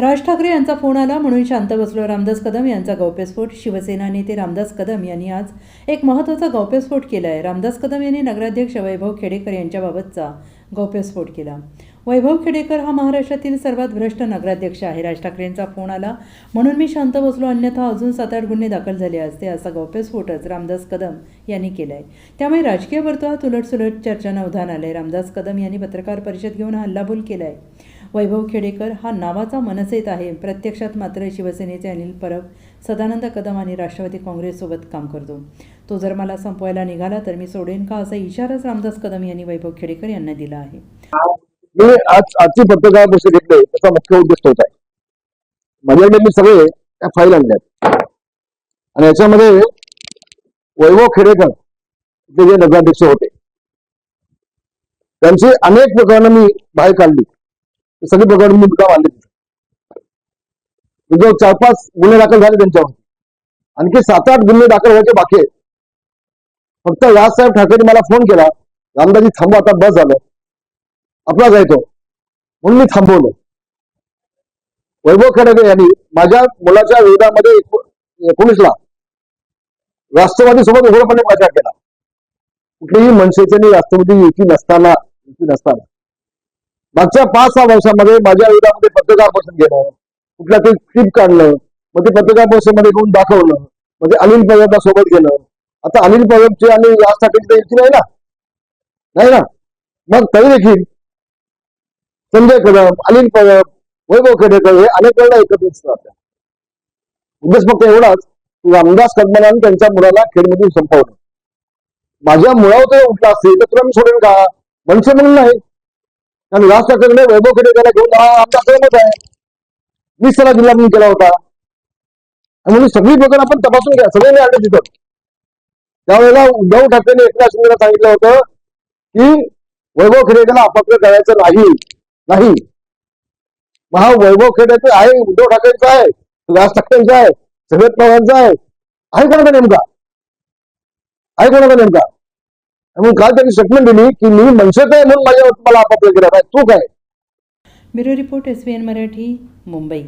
राज ठाकरे यांचा फोन आला म्हणून शांत बसलो. रामदास कदम यांचा गौप्यस्फोट शिवसेना नेते रामदास कदम यांनी आज एक महत्त्वाचा गौप्यस्फोट केला आहे रामदास कदम यांनी नगराध्यक्ष वैभव खेडेकर यांच्याबाबतचा गौप्यस्फोट केला. वैभव खेडेकर हा महाराष्ट्रातील सर्वात भ्रष्ट नगराध्यक्ष आहे. राज ठाकरेंचा फोन आला म्हणून मी शांत बसलो अन्यथा अजून सात आठ गुन्हे दाखल झाले असते असा गौप्यस्फोटच रामदास कदम यांनी केला आहे त्यामुळे राजकीय वर्तुळात उलटसुलट चर्चांना उधाण आलंय. रामदास कदम यांनी पत्रकार परिषद घेऊन हल्लाबोल केला आहे वैभव खेडेकर हा नावाचा मनसेत आहे. प्रत्यक्षात मात्र शिवसेनेचे अनिल परब सदानंद कदम आणि राष्ट्रवादी काँग्रेससोबत काम करतो. तो जर मला संपवायला निघाला तर मी सोडेन का असा इशाराच रामदास कदम यांनी वैभव खेडेकर यांना दिला आहे. मी आज आजची पत्रकार परिषद त्याचा मुख्य उद्देश होत आहे. माझ्याकडे मी सगळे त्या फाईल आणल्यात आणि याच्यामध्ये वैभव खेडेकर ते जे नगराध्यक्ष होते त्यांची अनेक प्रकरणं मी बाहेर काढली. सगळी प्रकरण मी मुद्दा मांडली जो चार पाच गुन्हे दाखल झाले त्यांच्यावर. आणखी सात आठ गुन्हे दाखल व्हायचे बाकी आहेत. फक्त राजसाहेब ठाकरे मला फोन केला रामदाजी थांबा आता बस झालं. आपला जायचो म्हणून मी थांबवलं. वैभव खडके यांनी माझ्या मुलाच्या विरोधामध्ये एकोणीसला राष्ट्रवादी सोबत उघडपणे प्रचार केला. कुठलीही मनसेचे राष्ट्रवादी युती नसताना युती नसताना. मागच्या पाच सहा वर्षामध्ये माझ्या विरोधामध्ये पत्रकार परिषद गेलं कुठल्या तरी क्लिप काढलं मग ते पत्रकार परिषदेमध्ये घेऊन दाखवलं म्हणजे अनिल परबला सोबत गेलं आता अनिल परबचे आणि राज ठाकरेची युती नाही ना? नाही ना? मग तरी देखील संजय कदम अनिल कदम वैभव खेडेकर हे अनेक वेळा एकत्रित राहतात. उद्देश फक्त एवढाच की रामदास कदमांनी त्यांच्या मुलाला खेडमधून संपवलं. माझ्या मुळावर ते उठला असेल तर तुला मी सोडेन का? मनसे म्हणून नाही. कारण राज ठाकरेने वैभव खेडेकरला घेऊन हा आमचा सहमत आहे. मीच त्याला जिल्हा म्हणून केला होता. आणि म्हणून सगळी प्रकरण आपण तपासून घ्या सगळे मी तिथं. त्यावेळेला उद्धव ठाकरेने एकनाथ शिंदेला सांगितलं होतं की वैभव खेडेकरला अपक्ष करायचं नाही. नाही. मग हा वैभव खेड्याचे आहे उद्धव ठाकरेंचा आहे राज ठाकरेंचा आहे शरद पवारांचा आहे. आहे कोणाचा नेमका? आहे कोणाचा नेमका? म्हणून काल त्यांनी स्टेटमेंट दिली की मी मनसेत आहे म्हणून माझ्यावर तुम्हाला अपक्ष केलं. तू काय? Bureau report S Marathi Mumbai.